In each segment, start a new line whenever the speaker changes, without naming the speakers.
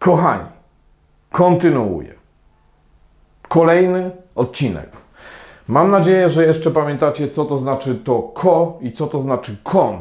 Kochani, kontynuuję. Kolejny odcinek. Mam nadzieję, że jeszcze pamiętacie, co to znaczy to ko i co to znaczy kon.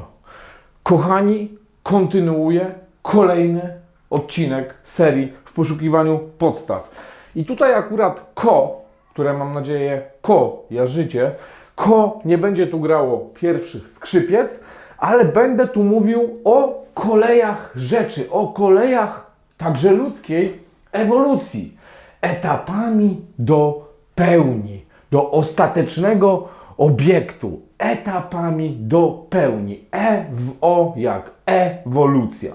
Kochani, kontynuuję kolejny odcinek serii w poszukiwaniu podstaw. I tutaj akurat ko, które mam nadzieję kojarzycie, ko nie będzie tu grało pierwszych skrzypiec, ale będę tu mówił o kolejach rzeczy, o kolejach także ludzkiej ewolucji, etapami do pełni, do ostatecznego obiektu, etapami do pełni. E w o jak ewolucja.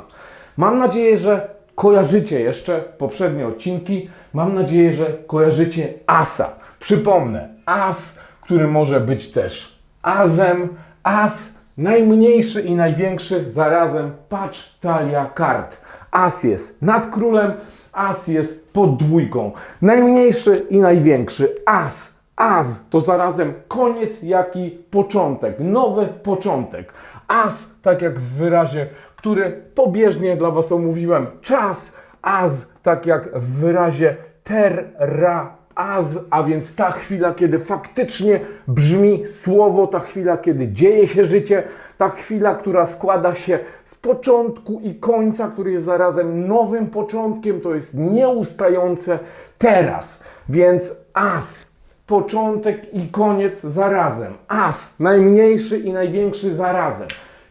Mam nadzieję, że kojarzycie jeszcze poprzednie odcinki. Mam nadzieję, że kojarzycie asa. Przypomnę, as, który może być też azem, as najmniejszy i największy zarazem patrz talia kart. As jest nad królem, as jest pod dwójką. Najmniejszy i największy as. As to zarazem koniec, jak i początek, nowy początek. As, tak jak w wyrazie, który pobieżnie dla Was omówiłem, czas. As, tak jak w wyrazie terra az, a więc ta chwila, kiedy faktycznie brzmi słowo, ta chwila, kiedy dzieje się życie, ta chwila, która składa się z początku i końca, który jest zarazem nowym początkiem, to jest nieustające teraz. Więc as, początek i koniec zarazem. As, najmniejszy i największy zarazem.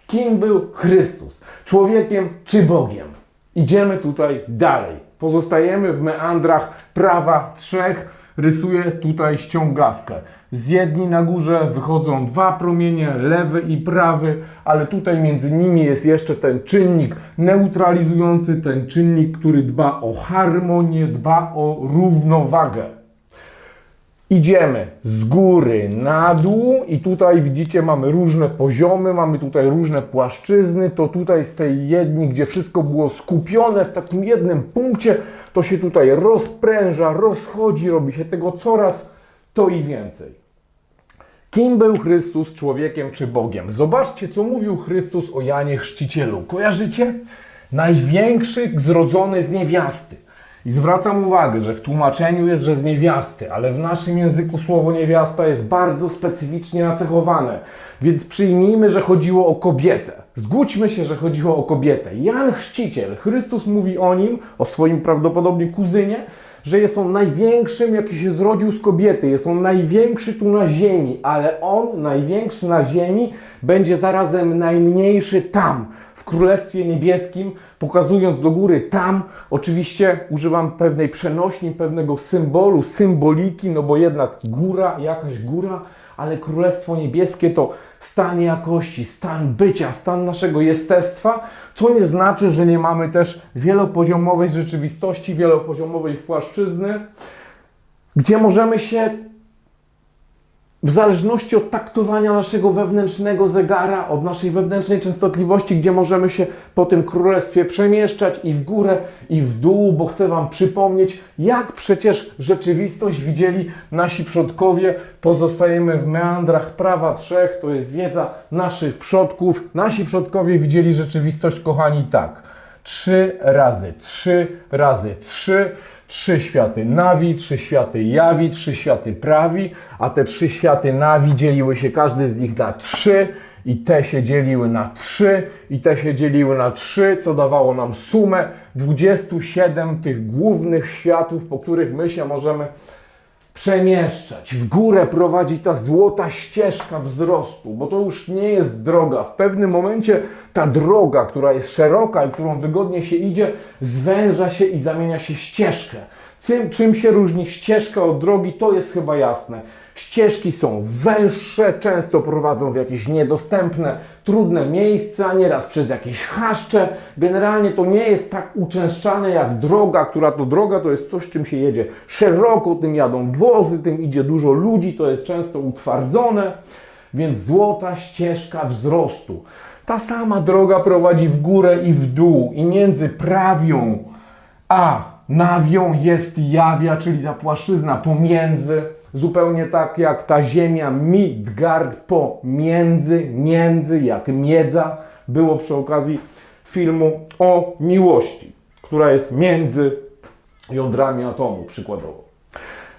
Kim był Chrystus? Człowiekiem czy Bogiem? Idziemy tutaj dalej. Pozostajemy w meandrach prawa trzech. Rysuję tutaj ściągawkę. Z jedni na górze wychodzą dwa promienie, lewy i prawy, ale tutaj między nimi jest jeszcze ten czynnik neutralizujący, ten czynnik, który dba o harmonię, dba o równowagę. Idziemy z góry na dół i tutaj widzicie mamy różne poziomy, mamy tutaj różne płaszczyzny, to tutaj z tej jedni, gdzie wszystko było skupione w takim jednym punkcie, to się tutaj rozpręża, rozchodzi, robi się tego coraz to i więcej. Kim był Chrystus, człowiekiem czy Bogiem? Zobaczcie, co mówił Chrystus o Janie Chrzcicielu. Kojarzycie? Największy zrodzony z niewiasty. I zwracam uwagę, że w tłumaczeniu jest, że z niewiasty, ale w naszym języku słowo niewiasta jest bardzo specyficznie nacechowane. Więc przyjmijmy, że chodziło o kobietę. Zgódźmy się, że chodziło o kobietę. Jan Chrzciciel, Chrystus mówi o nim, o swoim prawdopodobnie kuzynie, że jest on największym, jaki się zrodził z kobiety. Jest on największy tu na ziemi, ale on, największy na ziemi, będzie zarazem najmniejszy tam, w Królestwie Niebieskim, pokazując do góry tam. Oczywiście używam pewnej przenośni, pewnego symbolu, symboliki, no bo jednak góra, jakaś góra, ale Królestwo Niebieskie to stan jakości, stan bycia, stan naszego jestestwa, co nie znaczy, że nie mamy też wielopoziomowej rzeczywistości, wielopoziomowej płaszczyzny, gdzie możemy się w zależności od taktowania naszego wewnętrznego zegara, od naszej wewnętrznej częstotliwości, gdzie możemy się po tym królestwie przemieszczać i w górę, i w dół, bo chcę Wam przypomnieć, jak przecież rzeczywistość widzieli nasi przodkowie. Pozostajemy w meandrach prawa trzech, to jest wiedza naszych przodków. Nasi przodkowie widzieli rzeczywistość, kochani, tak. Trzy razy, trzy razy, trzy trzy światy nawi, trzy światy jawi, trzy światy prawi, a te trzy światy nawi dzieliły się każdy z nich na trzy i te się dzieliły na trzy i te się dzieliły na trzy, co dawało nam sumę 27 tych głównych światów, po których my się możemy przemieszczać. W górę prowadzi ta złota ścieżka wzrostu, bo to już nie jest droga. W pewnym momencie ta droga, która jest szeroka i którą wygodnie się idzie, zwęża się i zamienia się ścieżkę. Czym, czym się różni ścieżka od drogi, to jest chyba jasne. Ścieżki są węższe, często prowadzą w jakieś niedostępne, trudne miejsca, nieraz przez jakieś chaszcze. Generalnie to nie jest tak uczęszczane jak droga, która to droga to jest coś, czym się jedzie szeroko, tym jadą wozy, tym idzie dużo ludzi, to jest często utwardzone. Więc złota ścieżka wzrostu. Ta sama droga prowadzi w górę i w dół, i między prawią a nawią jest jawia, czyli ta płaszczyzna pomiędzy, zupełnie tak jak ta ziemia Midgard pomiędzy, między, jak miedza było przy okazji filmu o miłości, która jest między jądrami atomu, przykładowo.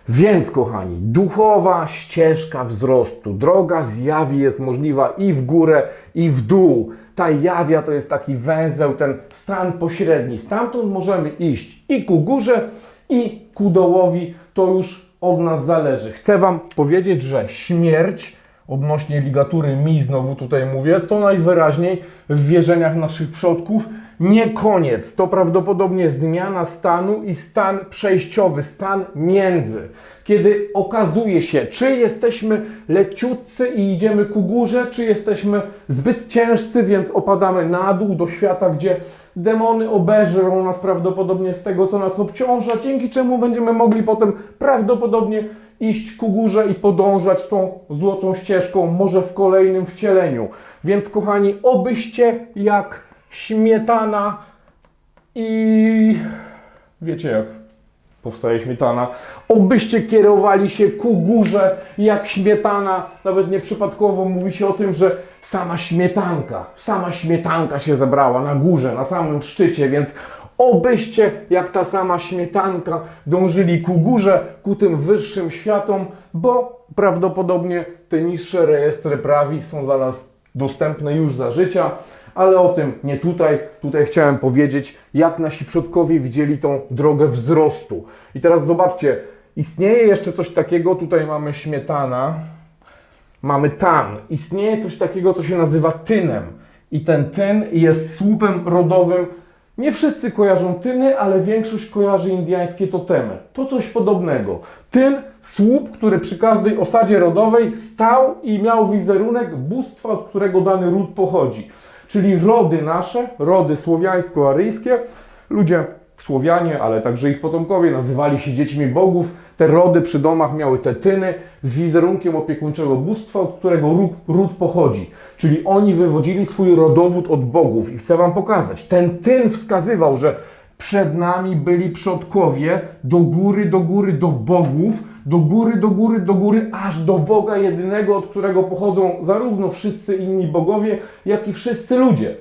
Więc, kochani, duchowa ścieżka wzrostu, droga zjawi jest możliwa i w górę, i w dół. Ta jawia to jest taki węzeł, ten stan pośredni. Stamtąd możemy iść i ku górze, i ku dołowi. To już od nas zależy. Chcę Wam powiedzieć, że śmierć, odnośnie ligatury mi, znowu tutaj mówię, to najwyraźniej w wierzeniach naszych przodków nie koniec. To prawdopodobnie zmiana stanu i stan przejściowy, stan między. Kiedy okazuje się, czy jesteśmy leciutcy i idziemy ku górze, czy jesteśmy zbyt ciężcy, więc opadamy na dół do świata, gdzie demony obeżrą nas prawdopodobnie z tego, co nas obciąża, dzięki czemu będziemy mogli potem prawdopodobnie iść ku górze i podążać tą złotą ścieżką, może w kolejnym wcieleniu. Więc kochani, obyście jak śmietana i wiecie jak powstaje śmietana, obyście kierowali się ku górze jak śmietana. Nawet nieprzypadkowo mówi się o tym, że sama śmietanka, sama śmietanka się zebrała na górze, na samym szczycie, więc obyście jak ta sama śmietanka dążyli ku górze, ku tym wyższym światom, bo prawdopodobnie te niższe rejestry prawi są dla nas dostępne już za życia, ale o tym nie tutaj. Tutaj chciałem powiedzieć, jak nasi przodkowie widzieli tą drogę wzrostu. I teraz zobaczcie, istnieje jeszcze coś takiego, tutaj mamy śmietana, mamy tan. Istnieje coś takiego, co się nazywa tynem. I ten tyn jest słupem rodowym. Nie wszyscy kojarzą tyny, ale większość kojarzy indyjskie totemy. To coś podobnego. Tyn, słup, który przy każdej osadzie rodowej stał i miał wizerunek bóstwa, od którego dany ród pochodzi. Czyli rody nasze, rody słowiańsko-aryjskie, ludzie Słowianie, ale także ich potomkowie nazywali się dziećmi bogów. Te rody przy domach miały te tyny z wizerunkiem opiekuńczego bóstwa, od którego ród, ród pochodzi. Czyli oni wywodzili swój rodowód od bogów. I chcę Wam pokazać. Ten tyn wskazywał, że przed nami byli przodkowie do góry, do góry, do bogów, do góry, do góry, do góry, aż do Boga jedynego, od którego pochodzą zarówno wszyscy inni bogowie, jak i wszyscy ludzie.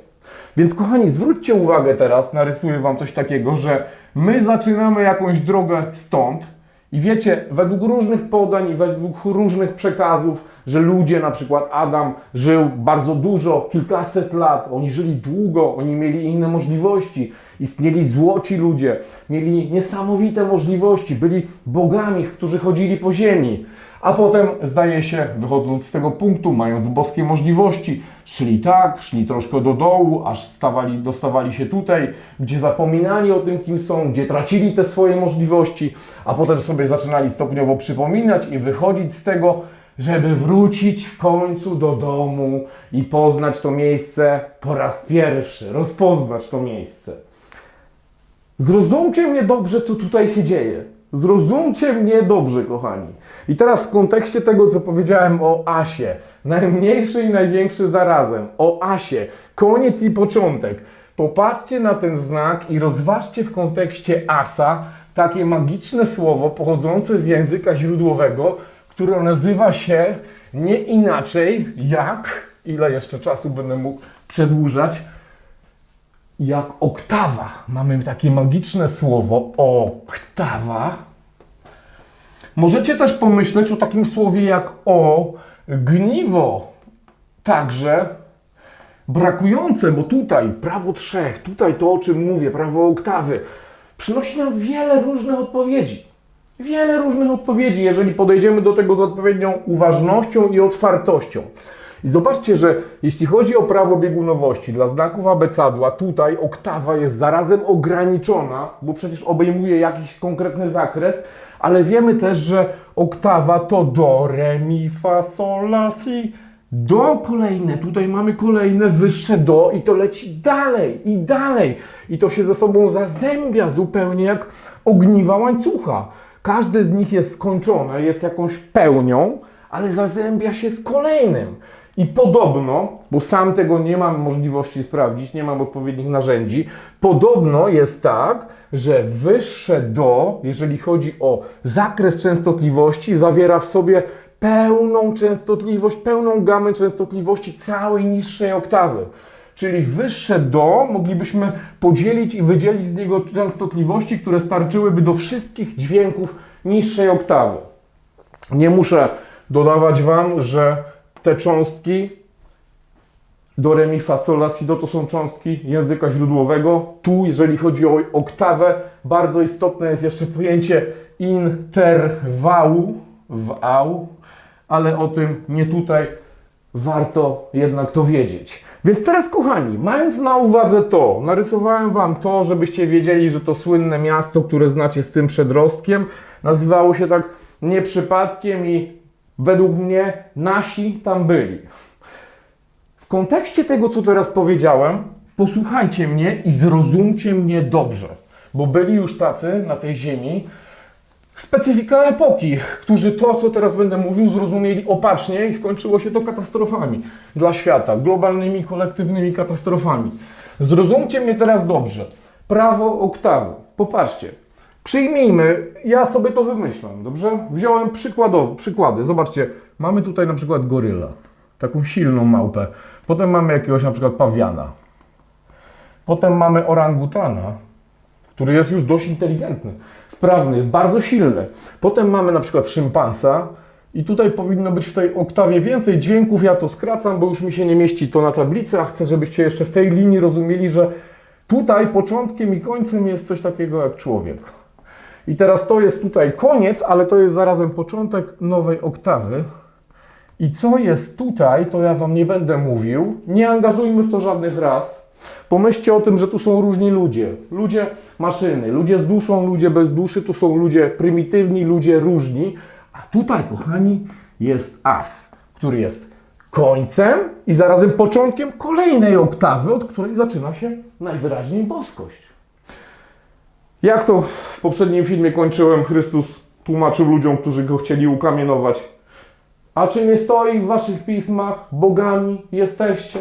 Więc kochani, zwróćcie uwagę teraz, narysuję Wam coś takiego, że my zaczynamy jakąś drogę stąd i wiecie, według różnych podań i według różnych przekazów, że ludzie, na przykład Adam, żył bardzo dużo, kilkaset lat, oni żyli długo, oni mieli inne możliwości, istnieli złoci ludzie, mieli niesamowite możliwości, byli bogami, którzy chodzili po ziemi. A potem, zdaje się, wychodząc z tego punktu, mając boskie możliwości, szli tak, szli troszkę do dołu, aż stawali, dostawali się tutaj, gdzie zapominali o tym, kim są, gdzie tracili te swoje możliwości, a potem sobie zaczynali stopniowo przypominać i wychodzić z tego, żeby wrócić w końcu do domu i poznać to miejsce po raz pierwszy, rozpoznać to miejsce. Zrozumcie mnie dobrze, co tutaj się dzieje. Zrozumcie mnie dobrze, kochani. I teraz w kontekście tego, co powiedziałem o Asie, najmniejszy i największy zarazem, o Asie, koniec i początek. Popatrzcie na ten znak i rozważcie w kontekście Asa takie magiczne słowo pochodzące z języka źródłowego, które nazywa się nie inaczej jak, ile jeszcze czasu będę mógł przedłużać, jak oktawa. Mamy takie magiczne słowo oktawa. Możecie też pomyśleć o takim słowie jak o gniwo. Także brakujące, bo tutaj prawo trzech, tutaj to o czym mówię, prawo oktawy, przynosi nam wiele różnych odpowiedzi. Wiele różnych odpowiedzi, jeżeli podejdziemy do tego z odpowiednią uważnością i otwartością. I zobaczcie, że jeśli chodzi o prawo biegunowości dla znaków abecadła, tutaj oktawa jest zarazem ograniczona, bo przecież obejmuje jakiś konkretny zakres, ale wiemy też, że oktawa to do, re, mi, fa, sol, la, si. Do kolejne, tutaj mamy kolejne wyższe do i to leci dalej i dalej. I to się ze sobą zazębia zupełnie jak ogniwa łańcucha. Każde z nich jest skończone, jest jakąś pełnią, ale zazębia się z kolejnym. I podobno, bo sam tego nie mam możliwości sprawdzić, nie mam odpowiednich narzędzi, podobno jest tak, że wyższe do, jeżeli chodzi o zakres częstotliwości, zawiera w sobie pełną częstotliwość, pełną gamę częstotliwości całej niższej oktawy. Czyli wyższe do moglibyśmy podzielić i wydzielić z niego częstotliwości, które starczyłyby do wszystkich dźwięków niższej oktawy. Nie muszę dodawać Wam, że te cząstki do re mi fa sol la si do to są cząstki języka źródłowego. Tu, jeżeli chodzi o oktawę, bardzo istotne jest jeszcze pojęcie interwału w au, ale o tym nie tutaj. Warto jednak to wiedzieć. Więc teraz, kochani, mając na uwadze to, narysowałem Wam to, żebyście wiedzieli, że to słynne miasto, które znacie z tym przedrostkiem, nazywało się tak nie przypadkiem i według mnie nasi tam byli. W kontekście tego, co teraz powiedziałem, posłuchajcie mnie i zrozumcie mnie dobrze, bo byli już tacy na tej ziemi, specyfika epoki, którzy to, co teraz będę mówił, zrozumieli opacznie i skończyło się to katastrofami dla świata, globalnymi, kolektywnymi katastrofami. Zrozumcie mnie teraz dobrze. Prawo oktawy. Popatrzcie. Przyjmijmy, ja sobie to wymyślam, dobrze? Wziąłem przykłady. Zobaczcie, mamy tutaj na przykład goryla, taką silną małpę. Potem mamy jakiegoś na przykład pawiana. Potem mamy orangutana, który jest już dość inteligentny, sprawny, jest bardzo silny. Potem mamy na przykład szympansa i tutaj powinno być w tej oktawie więcej dźwięków. Ja to skracam, bo już mi się nie mieści to na tablicy, a chcę, żebyście jeszcze w tej linii rozumieli, że tutaj początkiem i końcem jest coś takiego jak człowiek. I teraz to jest tutaj koniec, ale to jest zarazem początek nowej oktawy. I co jest tutaj, to ja Wam nie będę mówił. Nie angażujmy w to żadnych raz. Pomyślcie o tym, że tu są różni ludzie. Ludzie maszyny, ludzie z duszą, ludzie bez duszy, tu są ludzie prymitywni, ludzie różni. A tutaj, kochani, jest as, który jest końcem i zarazem początkiem kolejnej oktawy, od której zaczyna się najwyraźniej boskość. Jak to w poprzednim filmie kończyłem, Chrystus tłumaczył ludziom, którzy go chcieli ukamienować. A czy nie stoi w waszych pismach, bogami jesteście?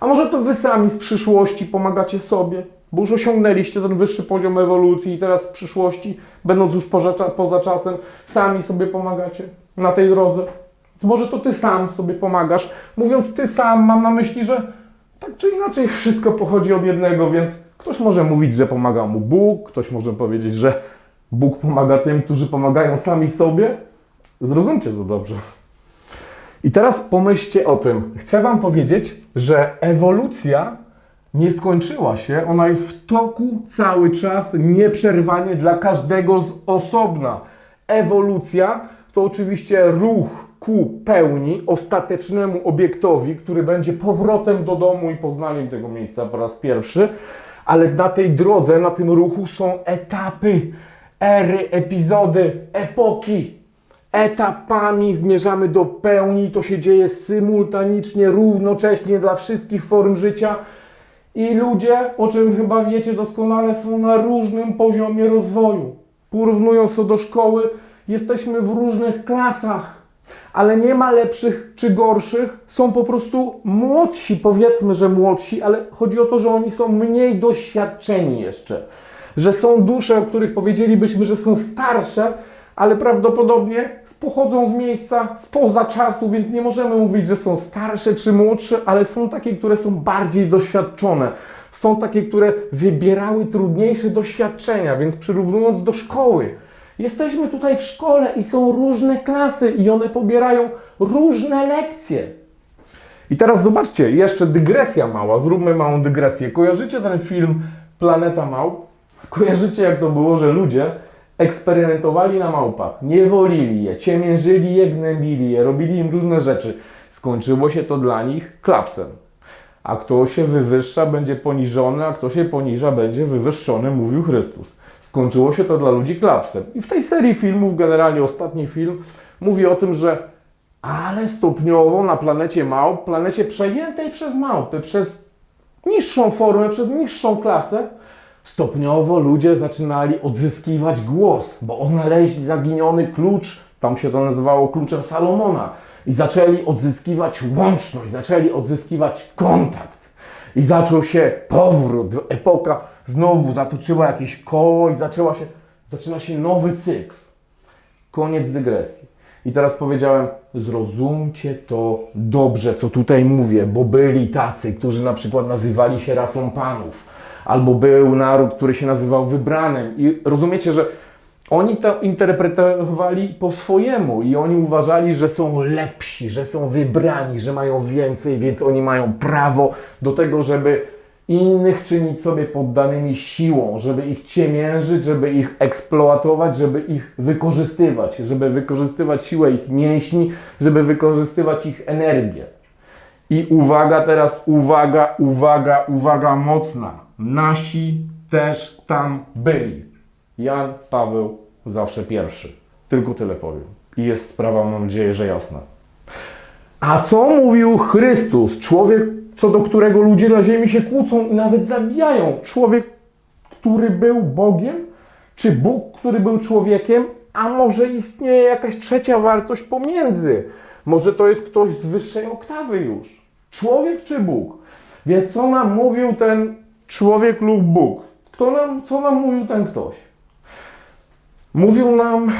A może to wy sami z przyszłości pomagacie sobie, bo już osiągnęliście ten wyższy poziom ewolucji i teraz w przyszłości, będąc już poza, poza czasem, sami sobie pomagacie na tej drodze. Więc może to ty sam sobie pomagasz. Mówiąc ty sam, mam na myśli, że tak czy inaczej wszystko pochodzi od jednego, więc ktoś może mówić, że pomaga mu Bóg, ktoś może powiedzieć, że Bóg pomaga tym, którzy pomagają sami sobie. Zrozumcie to dobrze. I teraz pomyślcie o tym. Chcę Wam powiedzieć, że ewolucja nie skończyła się, ona jest w toku cały czas, nieprzerwanie dla każdego z osobna. Ewolucja to oczywiście ruch ku pełni, ostatecznemu obiektowi, który będzie powrotem do domu i poznaniem tego miejsca po raz pierwszy, ale na tej drodze, na tym ruchu są etapy, ery, epizody, epoki. Etapami zmierzamy do pełni, to się dzieje symultanicznie, równocześnie dla wszystkich form życia. I ludzie, o czym chyba wiecie doskonale, są na różnym poziomie rozwoju. Porównując to do szkoły, jesteśmy w różnych klasach, ale nie ma lepszych czy gorszych. Są po prostu młodsi, powiedzmy, że młodsi, ale chodzi o to, że oni są mniej doświadczeni jeszcze. Że są dusze, o których powiedzielibyśmy, że są starsze, ale prawdopodobnie pochodzą z miejsca spoza czasu, więc nie możemy mówić, że są starsze czy młodsze, ale są takie, które są bardziej doświadczone. Są takie, które wybierały trudniejsze doświadczenia, więc przyrównując do szkoły, jesteśmy tutaj w szkole i są różne klasy i one pobierają różne lekcje. I teraz zobaczcie, jeszcze dygresja mała, zróbmy małą dygresję. Kojarzycie ten film Planeta Małp? Kojarzycie jak to było, że ludzie eksperymentowali na małpach, nie wolili je, ciemiężyli je, gnębili je, robili im różne rzeczy. Skończyło się to dla nich klapsem. A kto się wywyższa, będzie poniżony, a kto się poniża, będzie wywyższony, mówił Chrystus. Skończyło się to dla ludzi klapsem. I w tej serii filmów, generalnie ostatni film, mówi o tym, że ale stopniowo na planecie małp, planecie przejętej przez małpy, przez niższą formę, przez niższą klasę, stopniowo ludzie zaczynali odzyskiwać głos, bo odnaleźli zaginiony klucz, tam się to nazywało kluczem Salomona, i zaczęli odzyskiwać łączność, zaczęli odzyskiwać kontakt. I zaczął się powrót, epoka znowu zatoczyła jakieś koło i zaczęła się, zaczyna się nowy cykl. Koniec dygresji. I teraz powiedziałem, zrozumcie to dobrze, co tutaj mówię, bo byli tacy, którzy na przykład nazywali się rasą panów, albo był naród, który się nazywał wybranym. I rozumiecie, że oni to interpretowali po swojemu i oni uważali, że są lepsi, że są wybrani, że mają więcej, więc oni mają prawo do tego, żeby innych czynić sobie poddanymi siłą, żeby ich ciemiężyć, żeby ich eksploatować, żeby ich wykorzystywać, żeby wykorzystywać siłę ich mięśni, żeby wykorzystywać ich energię. I uwaga teraz, uwaga, uwaga, uwaga mocna. Nasi też tam byli. Jan Paweł zawsze pierwszy. Tylko tyle powiem. I jest sprawa, mam nadzieję, że jasna. A co mówił Chrystus? Człowiek, co do którego ludzie na ziemi się kłócą i nawet zabijają. Człowiek, który był Bogiem? Czy Bóg, który był człowiekiem? A może istnieje jakaś trzecia wartość pomiędzy? Może to jest ktoś z wyższej oktawy już? Człowiek czy Bóg? Więc co nam mówił ten człowiek lub Bóg? Kto nam, co nam mówił ten ktoś? Mówił nam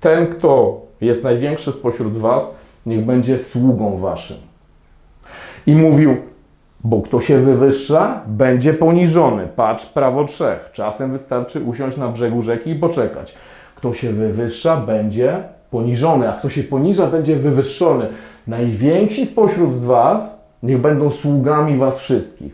ten, kto jest największy spośród was, niech będzie sługą waszym. I mówił, bo kto się wywyższa, będzie poniżony. Patrz prawo trzech. Czasem wystarczy usiąść na brzegu rzeki i poczekać. Kto się wywyższa, będzie poniżony, a kto się poniża, będzie wywyższony. Najwięksi spośród was niech będą sługami was wszystkich.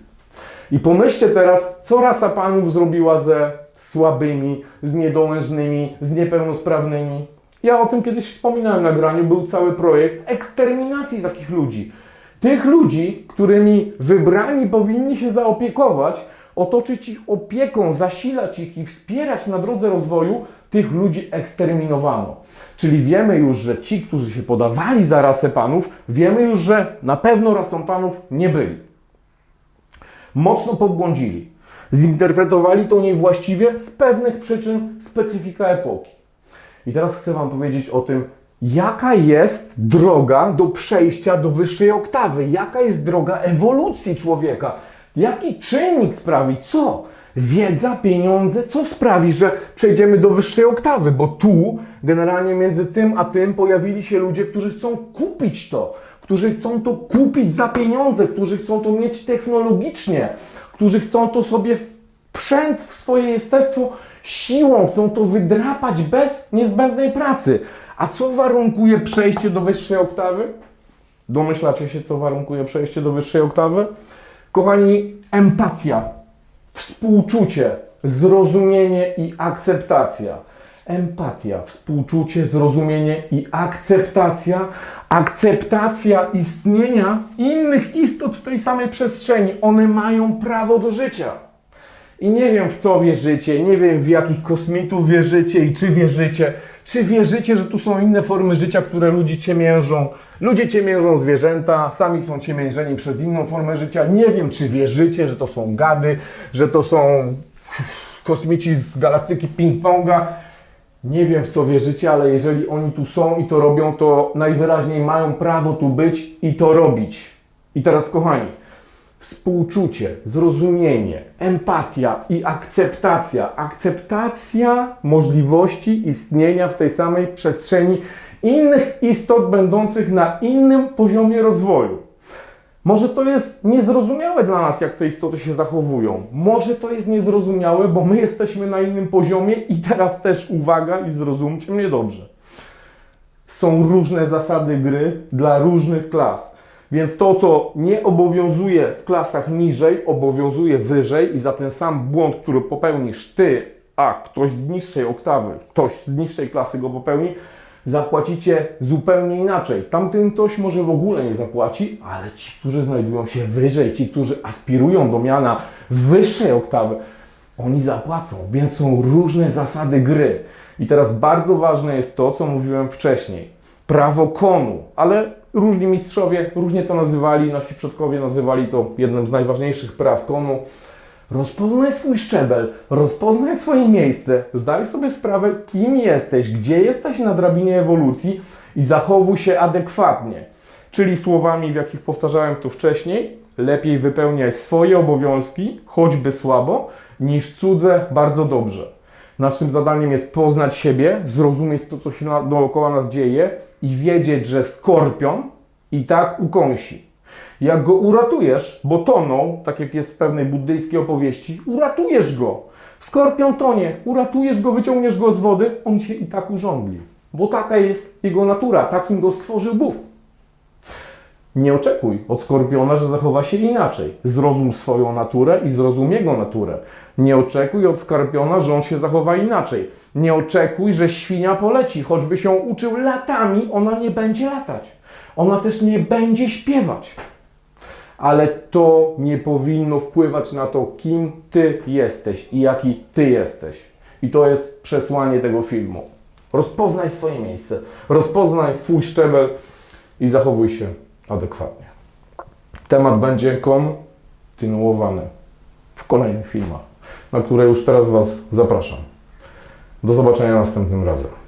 I pomyślcie teraz, co rasa panów zrobiła ze słabymi, z niedołężnymi, z niepełnosprawnymi. Ja o tym kiedyś wspominałem w nagraniu, był cały projekt eksterminacji takich ludzi. Tych ludzi, którymi wybrani powinni się zaopiekować, otoczyć ich opieką, zasilać ich i wspierać na drodze rozwoju, tych ludzi eksterminowano. Czyli wiemy już, że ci, którzy się podawali za rasę panów, wiemy już, że na pewno rasą panów nie byli. Mocno pobłądzili. Zinterpretowali to niewłaściwie z pewnych przyczyn specyfika epoki. I teraz chcę Wam powiedzieć o tym, jaka jest droga do przejścia do wyższej oktawy, jaka jest droga ewolucji człowieka, jaki czynnik sprawi, co? Wiedza, pieniądze, co sprawi, że przejdziemy do wyższej oktawy, bo tu generalnie między tym a tym pojawili się ludzie, którzy chcą kupić to, którzy chcą to kupić za pieniądze, którzy chcą to mieć technologicznie, którzy chcą to sobie wprzęć w swoje jestestwo siłą, chcą to wydrapać bez niezbędnej pracy. A co warunkuje przejście do wyższej oktawy? Domyślacie się, co warunkuje przejście do wyższej oktawy? Kochani, empatia, współczucie, zrozumienie i akceptacja. Empatia, współczucie, zrozumienie i akceptacja. Akceptacja istnienia innych istot w tej samej przestrzeni. One mają prawo do życia. I nie wiem, w co wierzycie, nie wiem, w jakich kosmitów wierzycie i czy wierzycie. Czy wierzycie, że tu są inne formy życia, które ludzi ciemiężą? Ludzie ciemiężą zwierzęta, sami są ciemiężeni przez inną formę życia. Nie wiem, czy wierzycie, że to są gady, że to są kosmici z galaktyki ping-ponga. Nie wiem, w co wierzycie, ale jeżeli oni tu są i to robią, to najwyraźniej mają prawo tu być i to robić. I teraz, kochani, współczucie, zrozumienie, empatia i akceptacja. Akceptacja możliwości istnienia w tej samej przestrzeni innych istot będących na innym poziomie rozwoju. Może to jest niezrozumiałe dla nas, jak te istoty się zachowują. Może to jest niezrozumiałe, bo my jesteśmy na innym poziomie i teraz też uwaga i zrozumcie mnie dobrze. Są różne zasady gry dla różnych klas. Więc to, co nie obowiązuje w klasach niżej, obowiązuje wyżej i za ten sam błąd, który popełnisz ty, a ktoś z niższej oktawy, ktoś z niższej klasy go popełni, zapłacicie zupełnie inaczej. Tamten ktoś może w ogóle nie zapłaci, ale ci, którzy znajdują się wyżej, ci, którzy aspirują do miana wyższej oktawy, oni zapłacą, więc są różne zasady gry. I teraz bardzo ważne jest to, co mówiłem wcześniej. Prawo konu, ale różni mistrzowie różnie to nazywali, nasi przodkowie nazywali to jednym z najważniejszych praw konu. Rozpoznaj swój szczebel, rozpoznaj swoje miejsce, zdaj sobie sprawę, kim jesteś, gdzie jesteś na drabinie ewolucji i zachowuj się adekwatnie. Czyli słowami, w jakich powtarzałem tu wcześniej, lepiej wypełniaj swoje obowiązki, choćby słabo, niż cudze bardzo dobrze. Naszym zadaniem jest poznać siebie, zrozumieć to, co się dookoła nas dzieje i wiedzieć, że skorpion i tak ukąsi. Jak go uratujesz, bo tonął, tak jak jest w pewnej buddyjskiej opowieści, uratujesz go. Skorpion tonie, uratujesz go, wyciągniesz go z wody, on się i tak urządli. Bo taka jest jego natura, takim go stworzył Bóg. Nie oczekuj od skorpiona, że zachowa się inaczej. Zrozum swoją naturę i zrozum jego naturę. Nie oczekuj od skorpiona, że on się zachowa inaczej. Nie oczekuj, że świnia poleci, choćby się uczył latami, ona nie będzie latać. Ona też nie będzie śpiewać. Ale to nie powinno wpływać na to, kim ty jesteś i jaki ty jesteś. I to jest przesłanie tego filmu. Rozpoznaj swoje miejsce, rozpoznaj swój szczebel i zachowuj się adekwatnie. Temat będzie kontynuowany w kolejnych filmach, na które już teraz Was zapraszam. Do zobaczenia następnym razem.